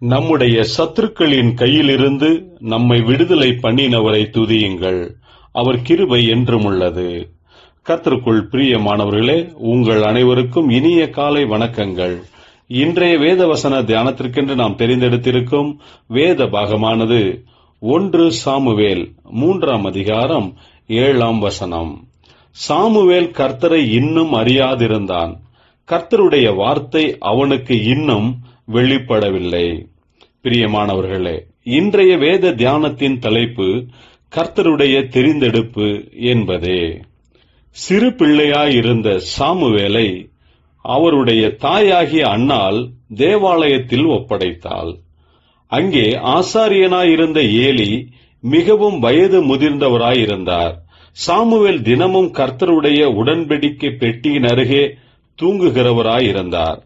நம்முடைய சத்துருக்களின் கையிலிருந்து நம்மை விடுதலை பண்ணினவரை துதியுங்கள். அவர் கிருபை என்றும் உள்ளது. கர்த்தருக்குள் பிரியமானவர்களே உங்கள் அனைவருக்கும் இனிய காலை வணக்கங்கள். இன்றைய வேதவசன தியானத்திற்கென்று நாம் தெரிந்தெடுத்திருக்கும் வேத பாகமானது ஒன்று சாமுவேல் மூன்றாம் அதிகாரம் ஏழாம் வசனம். சாமுவேல் கர்த்தரை இன்னும் அறியாதிருந்தான். கர்த்தருடைய வார்த்தை அவனுக்கு இன்னும் வெளிப்படவில்லை. பிரியமானவர்களே இன்றைய வேத தியானத்தின் தலைப்பு கர்த்தருடைய தெரிந்தெடுப்பு என்பதே. சிறு பிள்ளையாயிருந்த சாமுவேலை அவருடைய தாயாகிய அண்ணால் தேவாலயத்தில் ஒப்படைத்தாள். அங்கே ஆசாரியனாயிருந்த ஏலி மிகவும் வயது முதிர்ந்தவராயிருந்தார். சாமுவேல் தினமும் கர்த்தருடைய உடன்படிக்கை பெட்டியின் அருகே தூங்குகிறவராயிருந்தார்.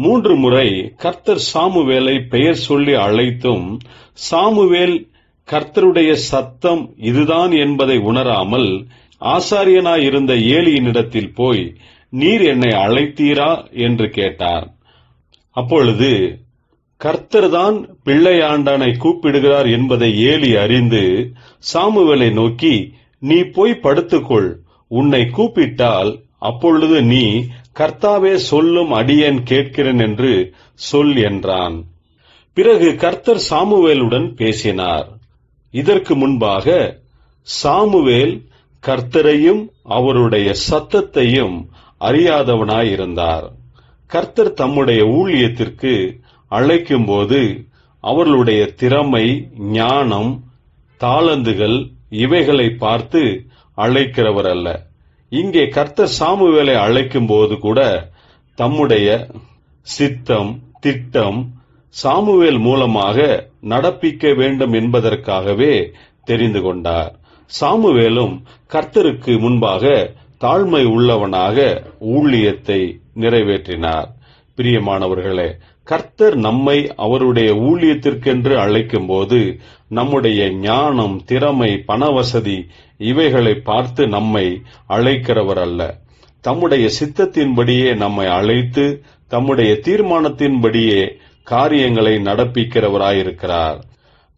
மூன்று முறை கர்த்தர் சாமுவேலை பெயர் சொல்லி அழைத்தும் சாமுவேல் கர்த்தருடைய சத்தம் இதுதான் என்பதை உணராமல் ஆசாரியனாயிருந்த ஏலியினிடத்தில் போய் நீர் என்னை அழைத்தீரா? என்று கேட்டார். அப்பொழுது கர்த்தர்தான் பிள்ளையாண்டனை கூப்பிடுகிறார் என்பதை ஏலி அறிந்து சாமுவேலை நோக்கி நீ போய் படுத்துக்கொள். உன்னை கூப்பிட்டால் அப்பொழுது நீ கர்த்தாவே சொல்லும் அடியேன் கேட்கிறேன் என்று சொல் என்றான். பிறகு கர்த்தர் சாமுவேலுடன் பேசினார். இதற்கு முன்பாக சாமுவேல் கர்த்தரையும் அவருடைய சத்தத்தையும் அறியாதவனாயிருந்தார். கர்த்தர் தம்முடைய ஊழியத்திற்கு அழைக்கும்போது அவர்களுடைய திறமை ஞானம் தாளந்துகள் இவைகளை பார்த்து அழைக்கிறவர் அல்ல இங்கே கர்த்தர் சாமுவேலை அழைக்கும் போது கூட தம்முடைய சித்தம் திட்டம் சாமுவேல் மூலமாக நடப்பிக்க வேண்டும் என்பதற்காகவே தெரிந்து கொண்டார். சாமுவேலும் கர்த்தருக்கு முன்பாக தாழ்மை உள்ளவனாக ஊழியத்தை நிறைவேற்றினார். பிரியமானவர்களே கர்த்தர் நம்மை அவருடைய ஊழியத்திற்கென்று அழைக்கும் போது நம்முடைய ஞானம் திறமை பணவசதி இவைகளை பார்த்து நம்மை அழைக்கிறவர் அல்ல. தம்முடைய சித்தத்தின்படியே நம்மை அழைத்து தம்முடைய தீர்மானத்தின்படியே காரியங்களை நடப்பிக்கிறவராயிருக்கிறார்.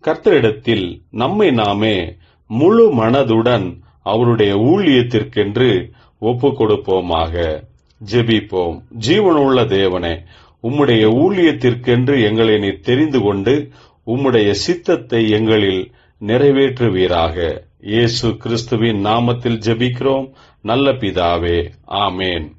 கர்த்தரிடத்தில் நம்மை நாமே முழு மனதுடன் அவருடைய ஊழியத்திற்கென்று ஒப்பு கொடுப்போமாக ஜெபிப்போம். ஜீவனுள்ள தேவனே உம்முடைய ஊழியத்திற்கென்று எங்களை நீ தெரிந்து கொண்டு உம்முடைய சித்தத்தை எங்களில் நிறைவேற்றுவீராக. இயேசு கிறிஸ்துவின் நாமத்தில் ஜெபிக்கிறோம். நல்ல பிதாவே. ஆமேன்.